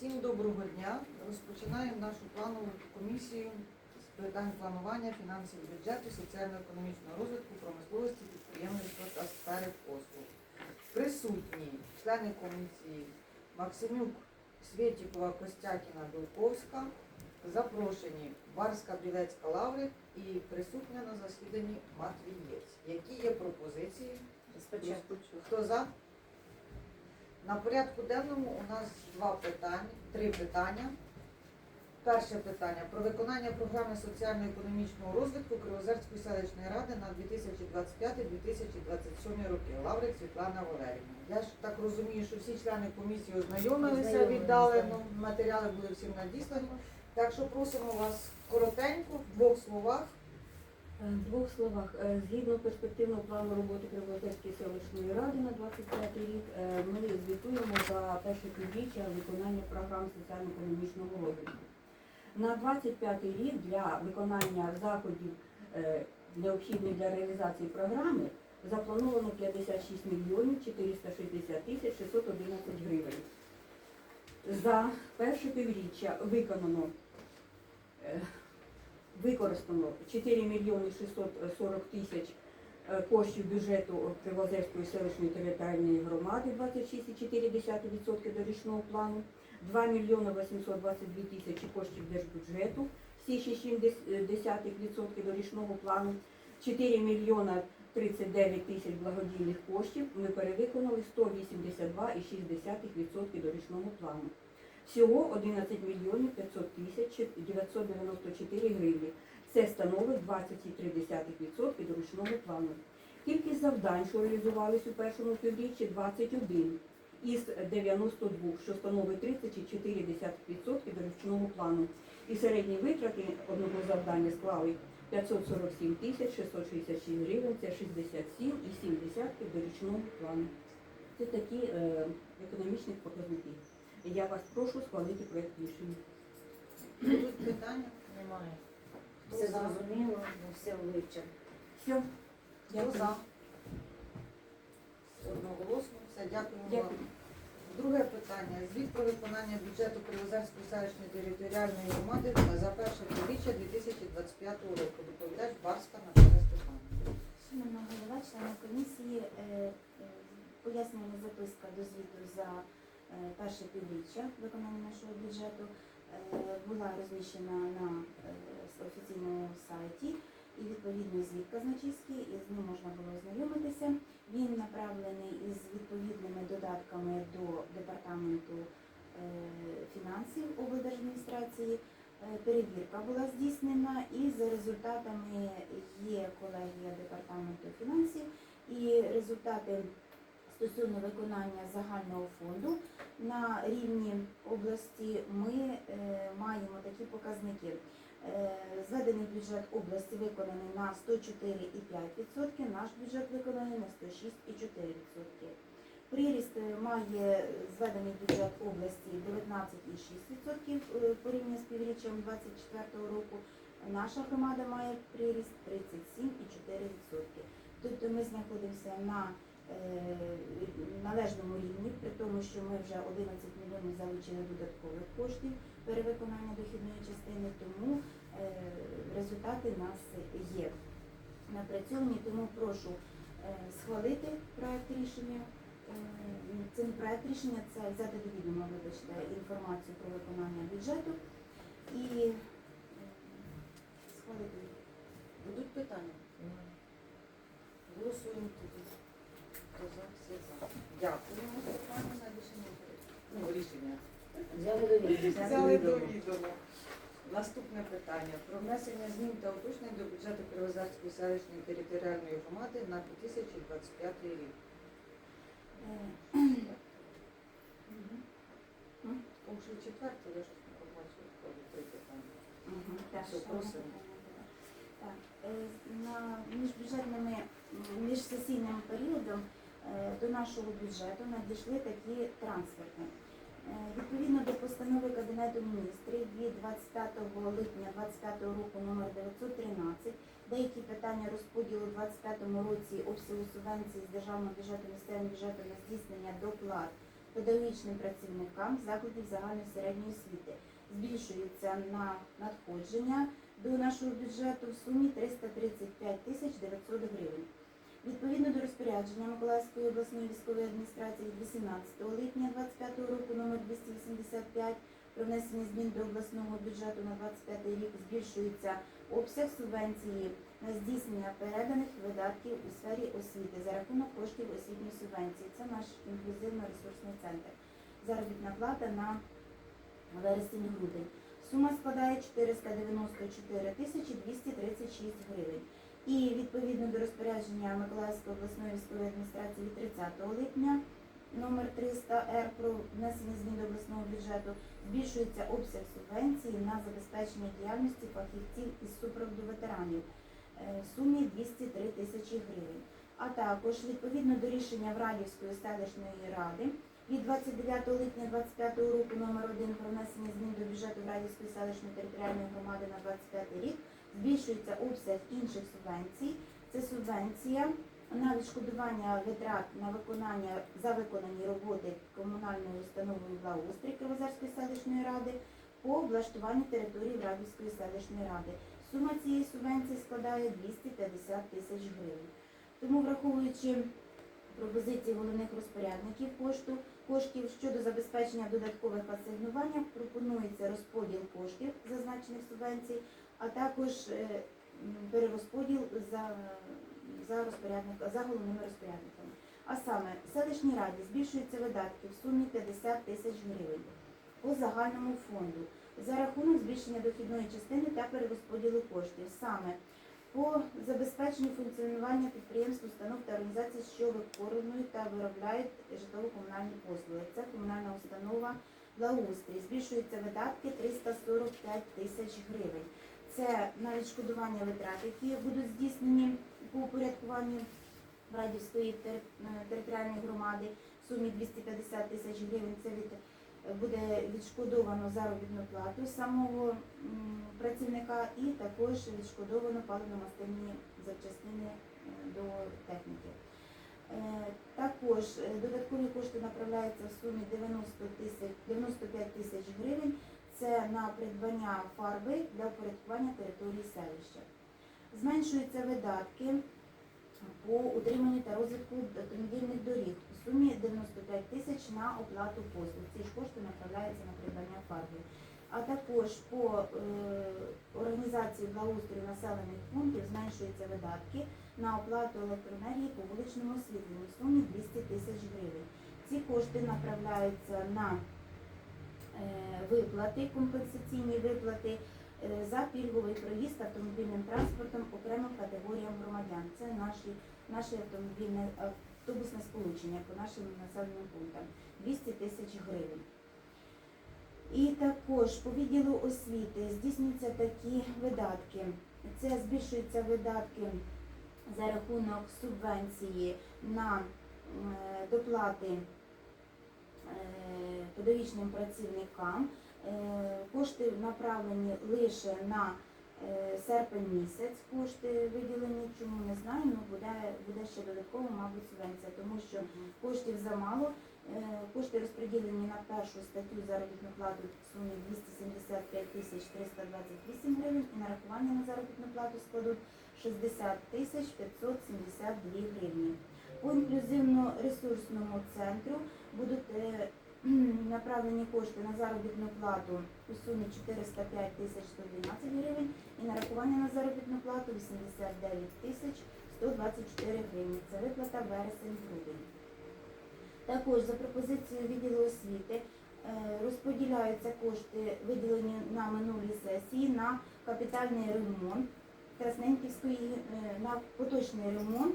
Всім доброго дня. Розпочинаємо нашу планову комісію з питань планування фінансів бюджету, соціально-економічного розвитку, промисловості, підприємництва та сфери послуг. Присутні члени комісії Максимюк, Свєтікова, Костякіна, Білковська, запрошені Барська, Білецька, Лаврик і присутня на засіданні Матвієць. Які є пропозиції? Хто за? На порядку денному у нас два питання, три питання. Перше питання про виконання програми соціально-економічного розвитку Кривозерської селищної ради на 2025-2027 роки. Лаврик Світлана Валерівна. Я ж так розумію, що всі члени комісії ознайомилися віддалено, матеріали були всім надіслані. Так що просимо вас коротенько, в двох словах. Е, В двох словах, е, згідно перспективного плану роботи Кривозерської селищної ради на 25 рік, е, ми звітуємо за перше півріччя виконання програм соціально-економічного розвитку. На 25 рік для виконання заходів, необхідних для реалізації програми, заплановано 56 мільйонів 460 тисяч 611 гривень. За перше півріччя виконано використано 4 мільйони 640 тисяч е, коштів бюджету Кривозерської селищної територіальної громади 26,4% до річного плану, 2 мільйони 822 тисячі коштів держбюджету, всі 6,7% до річного плану, 4 мільйона 39 тисяч благодійних коштів, ми перевиконали 182,6% до річного плану. Всього 11 мільйонів 500 тисяч 994 гривні. Це становить 20,3% до ручного плану. Кількість завдань, що реалізувались у першому півріччі, 21 із 92, що становить 30,4% до ручного плану. І середні витрати одного завдання склали 547 тисяч 666 гривень, це 67,7% до річного плану. Це такі е, економічні показники. Я вас прошу схвалити проект рішення. Будуть питання? Немає. Хто Все за? зрозуміло, все вивчено. Все. Хто за? Одноголосно. Все, дякуємо вам. Дякую. Друге питання. Звіт про виконання бюджету Кривозерської селищної територіальної громади за перше півріччя 2025 року. Доповідач Барська Наталя Степанівна. Шановна голова, члени комісії, е, е, пояснювальна записка до звіту за перше півріччя виконання нашого бюджету е, була розміщена на е, офіційному сайті і відповідно звіт казначейський, і з ним можна було ознайомитися. Він направлений із відповідними додатками до департаменту е, фінансів облдержадміністрації. Е, Перевірка була здійснена і за результатами є колегія департаменту фінансів і результати стосовно виконання загального фонду на рівні області ми е, маємо такі показники. Е, Зведений бюджет області виконаний на 104,5%, наш бюджет виконаний на 106,4%. Приріст е, має зведений бюджет області 19,6% е, порівняно з півріччям 2024 року. Наша громада має приріст 37,4%. Тобто ми знаходимося на належному рівні, при тому, що ми вже 11 мільйонів залучили додаткових коштів перевиконання дохідної частини, тому е, результати в нас є напрацьовані, тому прошу е, схвалити проект рішення. Е, Це проект рішення, це взяти до відома, вибачте, інформацію про виконання бюджету і е, схвалити. Будуть питання? Голосуємо тоді. Хто за? Всі за. Дякуємо, Степанівна. Рішення. Ну, рішення. Взяли до відома. Взяли до відома. Наступне питання про внесення змін та уточнень до бюджету Кривозерської селищної територіальної громади на 2025 рік. Тому що четверте, я щось не побачила, три питання. Так, Все, ще просимо. одне. Так, е, на міжбюджетними міжсесійним періодом до нашого бюджету надійшли такі трансферти. Е, Відповідно до постанови Кабінету міністрів від 25 липня 2025 року номер 913 деякі питання розподілу у 2025 році обсягу субвенцій з державного бюджету місцевим бюджетом на здійснення доплат педагогічним працівникам закладів загальної середньої освіти. Збільшується на надходження до нашого бюджету в сумі 335 тисяч 900 гривень. Відповідно до розпорядження Миколаївської обласної військової адміністрації від 18 липня 2025 року номер 285 про внесення змін до обласного бюджету на 25 рік збільшується обсяг субвенції на здійснення переданих видатків у сфері освіти за рахунок коштів освітньої субвенції. Це наш інклюзивно-ресурсний центр. Заробітна плата на вересень-грудень. Сума складає 494 тисячі 236 гривень. І відповідно до розпорядження Миколаївської обласної військової адміністрації від 30 липня номер 300 Р про внесення змін до обласного бюджету збільшується обсяг субвенції на забезпечення діяльності фахівців із супроводу ветеранів е, в сумі 203 тисячі гривень. А також відповідно до рішення Врадівської селищної ради від 29 липня 2025 року номер 1 про внесення змін до бюджету Врадівської селищної територіальної громади на 25 рік збільшується обсяг інших субвенцій. Це субвенція на відшкодування витрат на виконання за виконані роботи комунальною установою благоустрій Кривозерської селищної ради по облаштуванню території Врадівської селищної ради. Сума цієї субвенції складає 250 тисяч гривень. Тому, враховуючи пропозиції головних розпорядників кошту, коштів щодо забезпечення додаткових асигнувань, пропонується розподіл коштів зазначених субвенцій, а також е, перерозподіл за, за, розпорядник, за головними розпорядниками. А саме, селищній раді збільшуються видатки в сумі 50 тисяч гривень по загальному фонду за рахунок збільшення дохідної частини та перерозподілу коштів. Саме по забезпеченню функціонування підприємств, установ та організацій, що виконують та виробляють житлово-комунальні послуги. Це комунальна установа благоустрій. Збільшуються видатки 345 тисяч гривень. Це на відшкодування витрат, які будуть здійснені по упорядкуванню Радівської е, територіальної громади в сумі 250 тисяч гривень. Це від буде відшкодовано заробітну плату самого працівника і також відшкодовано паливно-мастильні запчастини е, до техніки. Е, Також додаткові кошти направляються в сумі 90 тисяч 95 тисяч гривень. Це на придбання фарби для упорядкування території селища. Зменшуються видатки по утриманню та розвитку автомобільних доріг у сумі 95 тисяч на оплату послуг. Ці ж кошти направляються на придбання фарби. А також по е, організації благоустрою населених пунктів зменшуються видатки на оплату електроенергії по вуличному освітленню в сумі 200 тисяч гривень. Ці кошти направляються на виплати, компенсаційні виплати е, за пільговий проїзд автомобільним транспортом окремим категоріям громадян. Це наші, наше автомобільне автобусне сполучення по нашим населеним пунктам 200 тисяч гривень. І також по відділу освіти здійснюються такі видатки. Це збільшуються видатки за рахунок субвенції на е, доплати е, педагогічним працівникам. Е, Кошти направлені лише на е, серпень місяць. Кошти виділені, чому не знаю, але буде, буде ще додатково, мабуть, субвенція, тому що коштів замало. Е, Кошти розподілені на першу статтю заробітну плату в сумі 275 тисяч 328 гривень і нарахування на заробітну плату складуть 60 тисяч 572 гривні. По інклюзивно-ресурсному центру будуть е, направлені кошти на заробітну плату у сумі 405 тисяч 112 гривень і нарахування на заробітну плату 89 тисяч 124 гривні. Це виплата вересень-грудень. Також за пропозицією відділу освіти е, розподіляються кошти, виділені на минулій сесії, на капітальний ремонт Красненківської, е, на поточний ремонт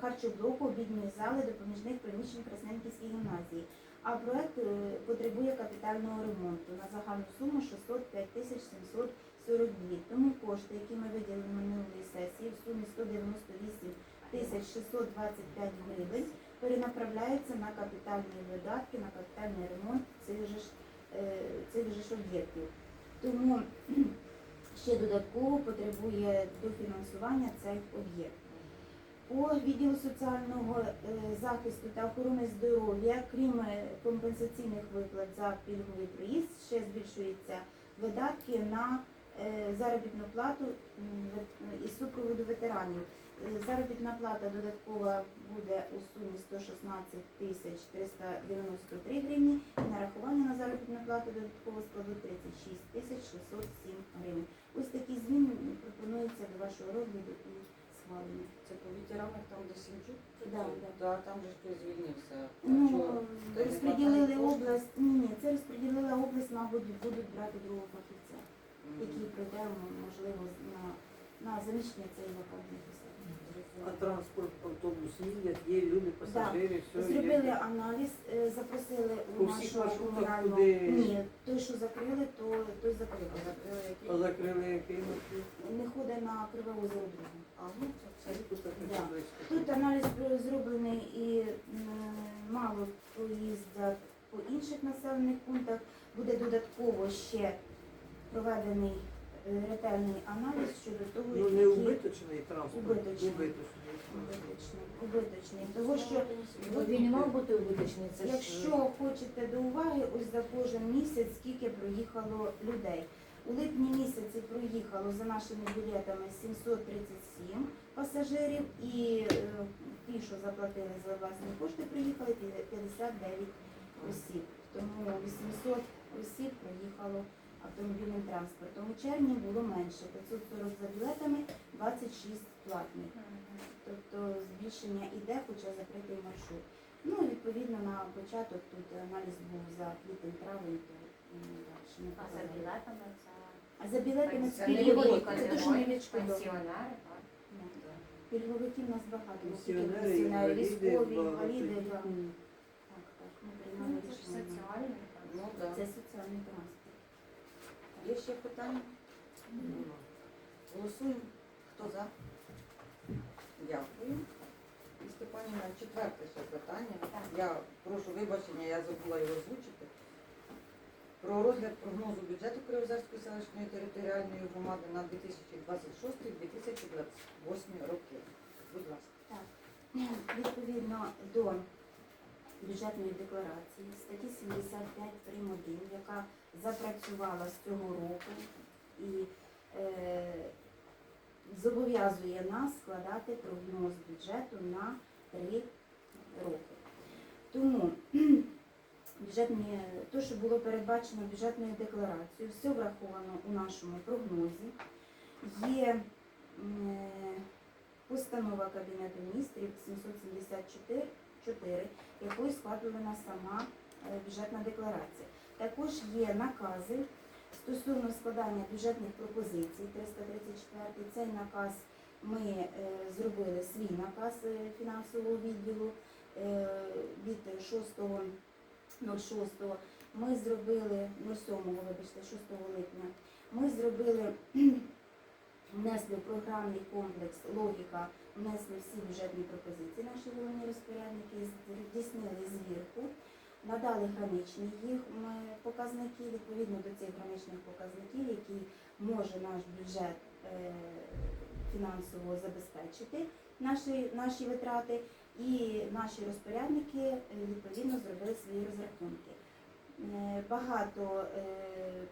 харчоблоку, обідньої зали, допоміжних приміщень Красненківської гімназії. А проект е, потребує капітального ремонту на загальну суму 605 тисяч 742. Тому кошти, які ми виділили на минулій сесії в сумі 198 тисяч 625 гривень, перенаправляються на капітальні видатки, на капітальний ремонт цих же е, цих же ж об'єктів. Тому ще додатково потребує дофінансування цей об'єкт. По відділу соціального е, захисту та охорони здоров'я, крім е, компенсаційних виплат за пільговий проїзд, ще збільшуються видатки на е, заробітну плату із супроводу ветеранів. Заробітна плата додаткова буде у сумі 116 тисяч 393 гривні. І нарахування на заробітну плату додатково складуть 36 тисяч 607 гривень. Ось такі зміни пропонуються до вашого розгляду і. Це по ветеранах там, до Сінчук? Да, да. Да, там же хтось звільнився. Ну, чого? Розподілили область. Ні, ні, це розподілила область, мабуть, будуть брати другого фахівця, який прийде, можливо, на, на заміщення цієї вакантної посади. Транспорт, автобус їздять, є люди, пасажири, все Зробили є. аналіз, е, запросили По у всіх нашого маршрутах, куди- Ні, той, що закрили, то той закрили. Закрили який? А закрили який маршрут? Не ходить на Криве озеро друге. А, ну, це Це все. тут так Да. близько. Тут аналіз про- зроблений і м, мало поїздять по інших населених пунктах. Буде додатково ще проведений ретельний аналіз щодо того, Ну не убиточний транспорт. Убиточний. Убиточний. убиточний, убиточний. Того, що він не мав бути убиточний, це ж Якщо хочете до уваги, ось за кожен місяць скільки проїхало людей. У липні місяці проїхало за нашими білетами 737 пасажирів і е, ті, що заплатили за власні кошти, приїхали 59 осіб. Тому 800 осіб проїхало автомобільним транспортом. У червні було менше 540 за білетами, 26 платних. Тобто збільшення іде, хоча закритий маршрут. Ну, і, відповідно, на початок тут аналіз був за квітень травень, то м, далі не А за білетами це А за білетами це те, що ми відшкодовуємо. пенсіонери, так. Пільговиків у нас багато, не Пенсіонери, військові, інваліди. Так, так, ми Ну, приймали це ж рішення. соціальний. Ну, да. Це соціальний транспорт. Є ще питання? Голосуємо. Хто за? Дякую. І Степанівна, четверте ще питання. Я прошу вибачення, я забула його озвучити. Про розгляд прогнозу бюджету Кривозерської селищної територіальної громади на 2026-2028 роки. Будь ласка. Відповідно до бюджетної декларації статті 75 прим. 1, яка запрацювала з цього року і е, зобов'язує нас складати прогноз бюджету на три роки. Тому бюджетні, то, що було передбачено бюджетною декларацією, все враховано у нашому прогнозі. Є е, постанова Кабінету міністрів 774, 4, якою складена сама е, бюджетна декларація. Також є накази стосовно складання бюджетних пропозицій 334. Цей наказ ми е, зробили свій наказ е, фінансового відділу е, від 6.06. Ми зробили 07, вибачте, 6 липня. Ми зробили внесли програмний комплекс логіка, внесли всі бюджетні пропозиції наші головні розпорядники, здійснили звірку, надали граничні їх показники, відповідно до цих граничних показників, які може наш бюджет е, фінансово забезпечити наші, наші витрати, і наші розпорядники е, відповідно зробили свої розрахунки. Е, Багато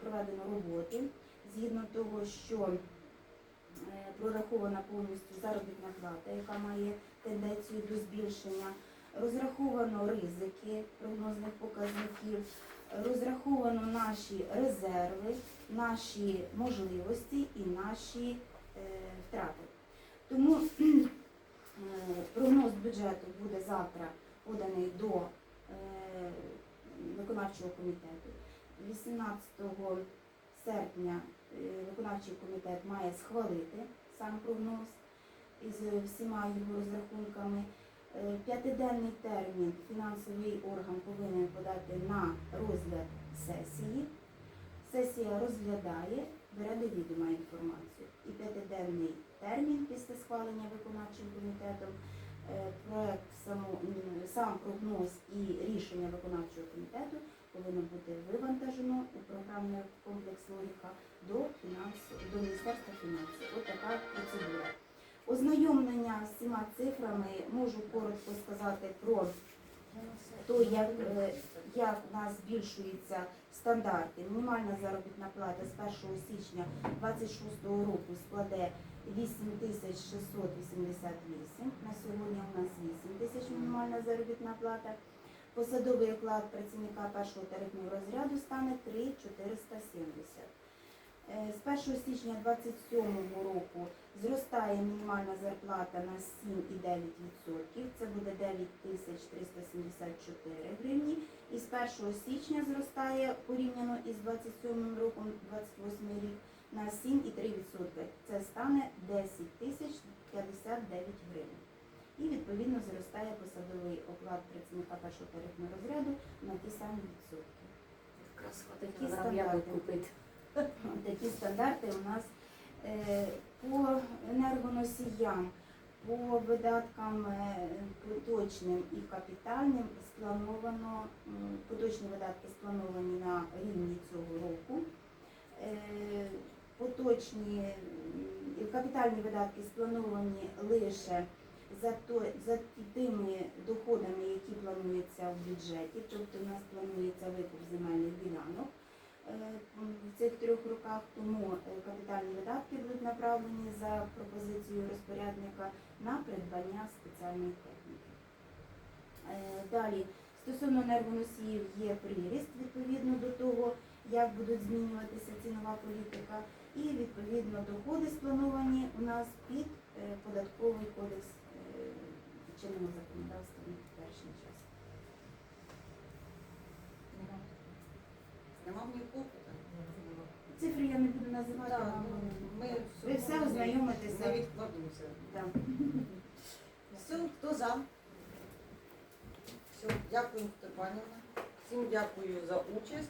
проведено роботи згідно того, що прорахована повністю заробітна плата, яка має тенденцію до збільшення, розраховано ризики прогнозних показників, розраховано наші резерви, наші можливості і наші е, втрати. Тому е, прогноз бюджету буде завтра поданий до е, виконавчого комітету. 18 серпня е, виконавчий комітет має схвалити сам прогноз із всіма його розрахунками. Е, П'ятиденний термін фінансовий орган повинен подати на розгляд сесії. Сесія розглядає, бере до відома інформацію. І п'ятиденний термін після схвалення виконавчим комітетом е, проект само- сам прогноз і рішення виконавчого комітету повинно бути вивантажено у програмний комплекс логіка до фінансу до Міністерства фінансів. Ось така процедура. Ознайомлення з цими цифрами можу коротко сказати про то, як, е, як у нас збільшуються стандарти. Мінімальна заробітна плата з 1 січня 2026 року складе 8688. На сьогодні у нас 8 тисяч мінімальна заробітна плата. Посадовий оклад працівника першого тарифного розряду стане 3470. Е, З 1 січня 2027 року зростає мінімальна зарплата на 7,9%, це буде 9374 гривні. І з 1 січня зростає порівняно із 27 роком, 28 рік, на 7,3%. Це стане 10 тисяч 59 гривень. І відповідно зростає посадовий оклад працівника першого тарифного розряду на ті самі відсотки. Якраз Такі стандарти. купити. Такі стандарти у нас е, по енергоносіям, по видаткам е, поточним і капітальним сплановано, поточні видатки сплановані на рівні цього року. Е, Поточні капітальні видатки сплановані лише за, то, за тими доходами, які плануються в бюджеті, тобто у нас планується викуп земельних ділянок в цих трьох роках, тому е, капітальні видатки будуть направлені за пропозицією розпорядника на придбання спеціальної техніки. Е, Далі, стосовно енергоносіїв є приріст відповідно до того, як будуть змінюватися цінова політика, і відповідно доходи сплановані у нас під е, податковий кодекс е, чинного законодавства на Нема в нікого. Цифри я не буду називати. Так, вам. ну, Ми Ви все ознайомитеся. Не відкладуся. Так. Все, хто за? Все, дякую, Степанівна. Всім дякую за участь.